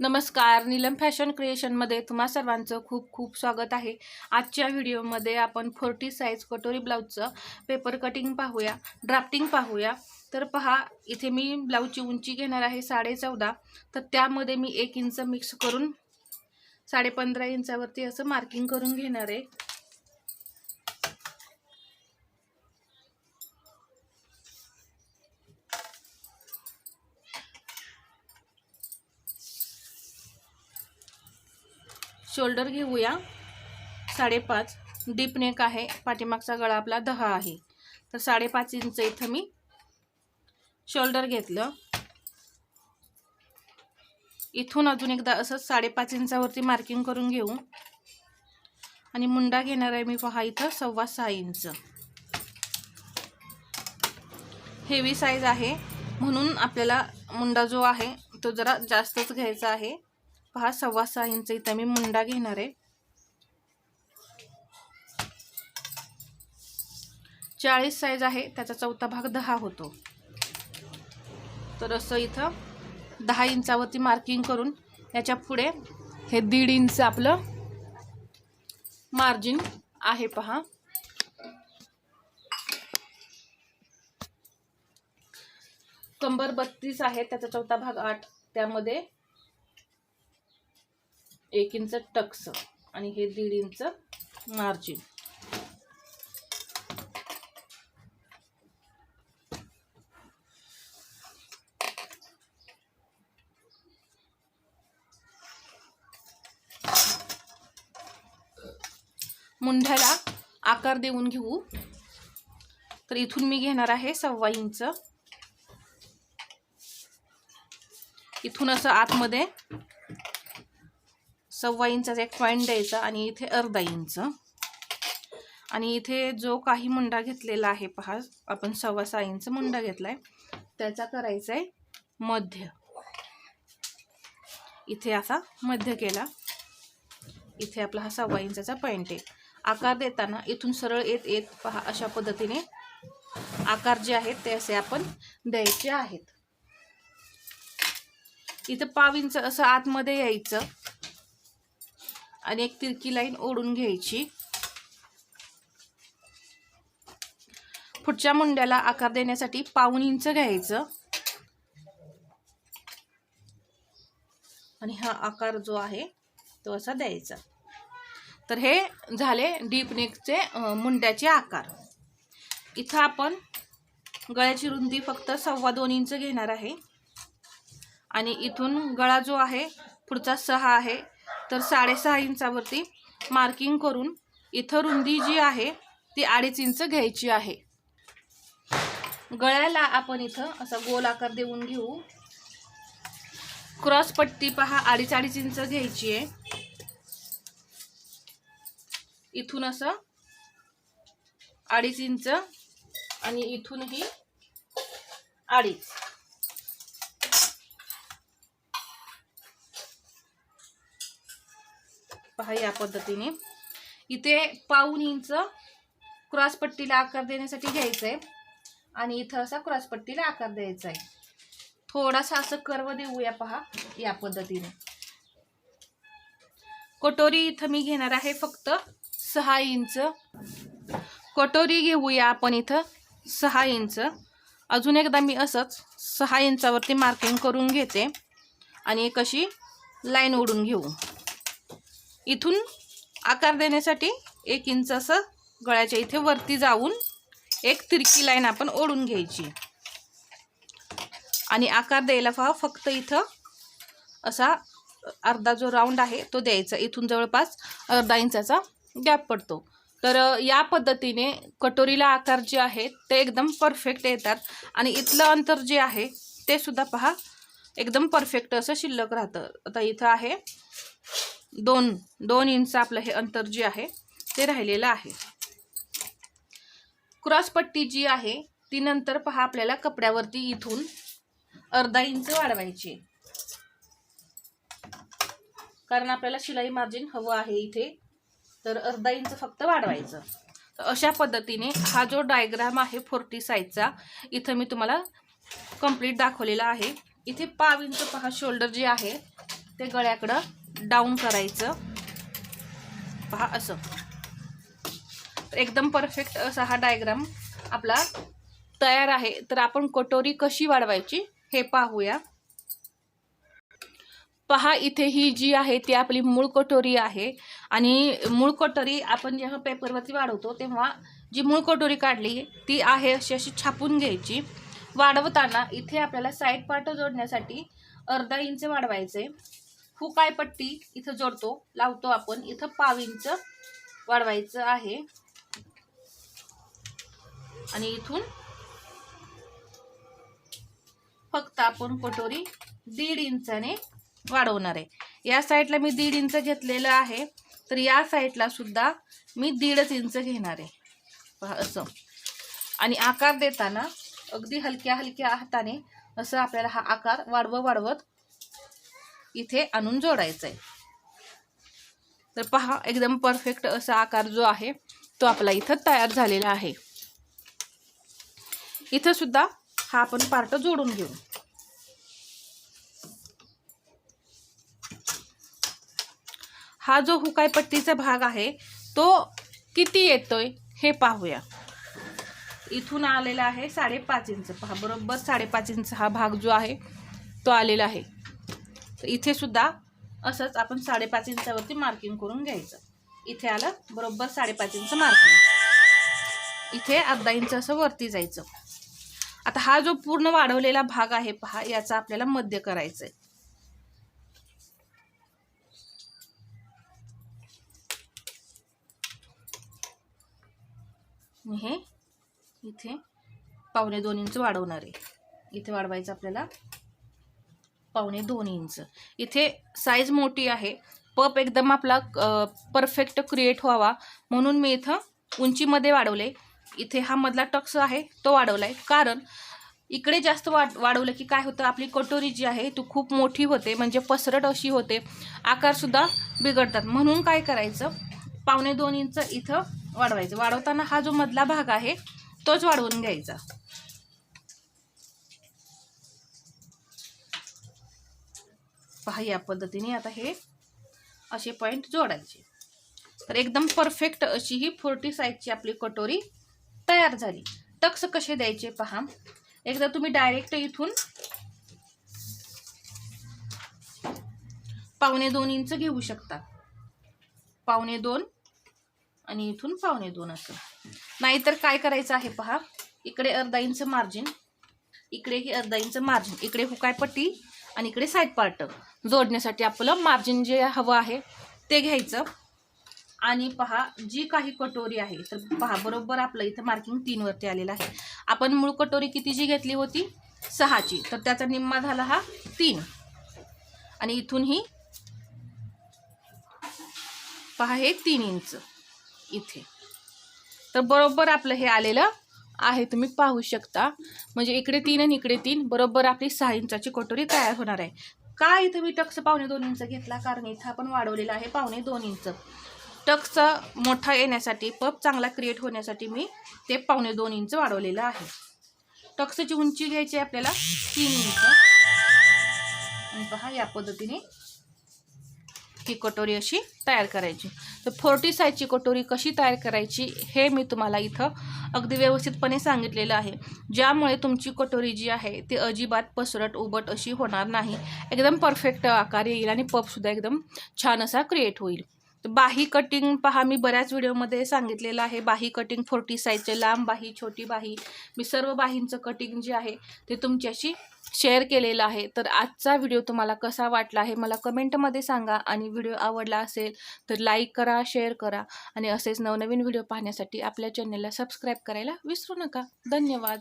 नमस्कार नीलम फॅशन क्रिएशनमध्ये तुम्हा सर्वांचं खूप खूप स्वागत आहे. आजच्या व्हिडिओमध्ये आपण फोर्टी साईज कटोरी ब्लाऊजचं पेपर कटिंग पाहूया ड्राफ्टिंग पाहूया. तर पहा इथे मी ब्लाऊजची उंची घेणार आहे साडे चौदा तर त्यामध्ये मी एक इंच मिक्स करून साडे पंधरा इंचावरती असं मार्किंग करून घेणार आहे. शोल्डर घेऊया. साडेपाच. डीप नेक आहे. पाठीमागचा गळा आपला दहा आहे. तर साडेपाच इंच इथं मी. शोल्डर घेतलं. इथून अजून एकदा असं साडेपाच इंचावरती मार्किंग करून घेऊ. आणि मुंडा घेणार आहे मी पहा इथं सव्वा सहा इंच. हेवी साईज आहे. म्हणून आपल्याला मुंडा जो आहे तो जरा जास्तच घ्यायचा आहे. पहा सव्वा सहा इंच इथं मी मुंडा घेणार आहे. चाळीस साईज आहे त्याचा चौथा भाग दहा होतो. तर असं इथं दहा इंचावरती मार्किंग करून याच्यापुढे हे दीड इंच आपलं मार्जिन आहे पहा. कंबर बत्तीस आहे त्याचा चौथा भाग आठ त्यामध्ये एक इंच टक्स आणि हे दीड इंच मार्जिन. मुंढ्याला आकार देऊन घेऊ. तर इथून मी घेणार आहे सव्वा इंच. इथून असं आतमध्ये सव्वा इंचाचा एक पॉईंट द्यायचा आणि इथे अर्धा इंच. आणि इथे जो काही मुंडा घेतलेला आहे पहा आपण सव्वा सहा इंच मुंडा घेतलाय. त्याचा करायचा आहे मध्य. इथे असा मध्य केला. इथे आपला हा सव्वा इंचाचा पॉईंट आहे. आकार देताना इथून सरळ येत येत पहा अशा पद्धतीने आकार जे आहेत ते असे आपण द्यायचे आहेत. इथं पाव इंच असं आतमध्ये यायचं. आणि एक तिरकी लाईन ओढून घ्यायची. पुढच्या मुंड्याला आकार देण्यासाठी पाऊन इंच घ्यायचं. आणि हा आकार जो आहे तो असा द्यायचा. तर हे झाले डीप नेकचे मुंड्याचे आकार. इथं आपण गळ्याची रुंदी फक्त सव्वा दोन इंच घेणार आहे. आणि इथून गळा जो आहे पुढचा सहा आहे तर साडेसहा इंचावरती मार्किंग करून इथं रुंदी जी आहे ती अडीच इंच घ्यायची आहे. गळ्याला आपण इथं असा गोल आकार देऊन घेऊ. क्रॉस पट्टी पहा अडीच अडीच इंच घ्यायची आहे. इथून असं अडीच इंच आणि इथूनही अडीच. पहा या पद्धतीने. इथे पाऊन इंच क्रॉस पट्टीला आकार देण्यासाठी घ्यायचं आहे आणि इथं असा क्रॉसपट्टीला आकार द्यायचा आहे थोडासा असं कर्व देऊया पहा या पद्धतीने. कटोरी इथं मी घेणार आहे फक्त सहा इंच. कटोरी घेऊया आपण इथं सहा इंच. अजून एकदा मी असंच सहा इंचावरती मार्किंग करून घेते. आणि एक अशी लाईन ओढून घेऊ. इथून आकार देण्यासाठी एक इंच असं गळ्याच्या इथे वरती जाऊन एक तिरकी लाईन आपण ओढून घ्यायची. आणि आकार द्यायला पहा फक्त इथं असा अर्धा जो राऊंड आहे तो द्यायचा. इथून जवळपास अर्धा इंचाचा गॅप पडतो. तर या पद्धतीने कटोरीला आकार जे आहेत ते एकदम परफेक्ट येतात. आणि इथलं अंतर जे आहे ते सुद्धा पहा एकदम परफेक्ट असं शिल्लक राहतं. आता इथं आहे दोन दोन इंच आपलं हे अंतर जे आहे ते राहिलेलं आहे. क्रॉसपट्टी जी आहे ती नंतर पहा आपल्याला कपड्यावरती इथून अर्धा इंच वाढवायची. कारण आपल्याला शिलाई मार्जिन हवं आहे इथे तर अर्धा इंच फक्त वाढवायचं. तर अशा पद्धतीने हा जो डायग्राम आहे फोर्टी साईजचा इथं मी तुम्हाला कंप्लीट दाखवलेला आहे. इथे पाव इंच पहा शोल्डर जे आहे ते गळ्याकडं डाऊन करायचं. पहा असं. एकदम परफेक्ट असा हा डायग्राम आपला तयार आहे. तर आपण कटोरी कशी वाढवायची हे पाहूया. पहा इथे ही जी आहे ती आपली मूळ कटोरी आहे. आणि मूळ कटोरी आपण जेव्हा पेपरवरती वाढवतो तेव्हा जी मूळ कटोरी काढली ती आहे अशी अशी छापून घ्यायची. वाढवताना इथे आपल्याला साईड पार्ट जोडण्यासाठी अर्धा इंच वाढवायचे. पट्टी इथं जोडतो लावतो आपण. इथं पाव इंच वाढवायचं आहे. आणि इथून फक्त आपण कटोरी दीड इंचाने वाढवणार आहे. या साईडला मी दीड इंच घेतलेलं आहे. तर या साईडला सुद्धा मी दीडच इंच घेणार आहे. असं. आणि आकार देताना अगदी हलक्या हलक्या हाताने असं आपल्याला हा आकार वाढवं वाढवत इथे आणून जोडायचं आहे तर पहा एकदम परफेक्ट असा आकार जो आहे तो आपला इथं तयार झालेला आहे. इथं सुद्धा हा आपण पार्ट जोडून घेऊ. हा जो हुकाय पट्टीचा भाग आहे तो किती येतोय हे पाहूया. इथून आलेला आहे साडेपाच इंच. पहा बरोबर साडेपाच इंच हा भाग जो आहे तो आलेला आहे. तर इथे सुद्धा असंच आपण साडेपाच इंचावरती मार्किंग करून घ्यायचं. इथे आलं बरोबर साडेपाच इंच मार्किंग इथे अर्धा इंच असं वरती जायचं. आता हा जो पूर्ण वाढवलेला भाग आहे पहा याचा आपल्याला मध्य करायचं आहे हे इथे पावणे दोन इंच वाढवणार आहे. इथे वाढवायचं आपल्याला पावणे दोन इंच. इथे साईज मोठी आहे. पप एकदम आपला परफेक्ट क्रिएट व्हावा म्हणून मी इथं उंचीमध्ये वाढवले. इथे हा मधला टक्स आहे तो वाढवला आहे कारण इकडे जास्त वाढ वाढवलं की काय होतं आपली कटोरी जी आहे ती खूप मोठी होते म्हणजे पसरट अशी होते. आकारसुद्धा बिघडतात. म्हणून काय करायचं पावणे दोन इंच इथं वाढवायचं. वाढवताना हा जो मधला भाग आहे तोच वाढवून घ्यायचा. पहा या पद्धतीने आता हे असे पॉईंट जोडायचे. तर एकदम परफेक्ट अशी ही फोर्टी साईजची आपली कटोरी तयार झाली. टक्स कसे द्यायचे पहा. एकदा तुम्ही डायरेक्ट इथून पावणे दोन इंच घेऊ शकता. पावणे दोन आणि इथून पावणे दोन असं. नाहीतर काय करायचं आहे पहा. इकडे अर्धा इंच मार्जिन इकडे ही अर्धा इंच मार्जिन इकडे हुकाय पट्टी आणि इकडे साईड पार्ट जोडण्यासाठी आपलं मार्जिन जे हवं आहे ते घ्यायचं. आणि पहा जी काही कटोरी आहे तर पहा बरोबर आपलं इथं मार्किंग तीनवरती आलेलं आहे. आपण मूळ कटोरी कितीची घेतली होती? सहाची तर त्याचा निम्मा झाला हा तीन. आणि इथून ही पहा हे तीन इंच इथे. तर बरोबर आपलं हे आलेलं आहे तुम्ही पाहू शकता. म्हणजे इकडे तीन आणि इकडे तीन बरोबर आपली सहा इंचाची कटोरी तयार होणार आहे. का इथं मी टक्स पावणे दोन इंच घेतला? कारण इथं आपण वाढवलेला आहे पावणे दोन इंच. टक्स मोठा येण्यासाठी पप चांगला क्रिएट होण्यासाठी मी ते पावणे दोन इंच वाढवलेलं आहे. टक्सची उंची घ्यायची आहे आपल्याला तीन इंच. आणि पहा या पद्धतीने ही कटोरी अशी तयार करायची. तर फोर्टी साईजची कटोरी कशी तयार करायची हे मी तुम्हाला इथं अगदी व्यवस्थितपणे सांगितलेलं आहे. ज्यामुळे तुमची कटोरी जी आहे ती अजिबात पसरट उबट अशी होणार नाही. एकदम परफेक्ट आकार येईल आणि पपसुद्धा एकदम छान असा क्रिएट होईल. बाही कटिंग पहा मी बऱ्याच व्हिडिओमध्ये सांगितलेलं आहे. बाही कटिंग फोर्टी साईजचे लांब बाही छोटी बाही. मी सर्व बाहींचं कटिंग जे आहे ते तुमच्याशी शेअर केलेलं आहे. तर आजचा व्हिडिओ तुम्हाला कसा वाटला आहे मला कमेंटमध्ये सांगा. आणि व्हिडिओ आवडला असेल तर लाईक करा शेअर करा. आणि असेच नवनवीन व्हिडिओ पाहण्यासाठी आपल्या चॅनलला सबस्क्राईब करायला विसरू नका. धन्यवाद.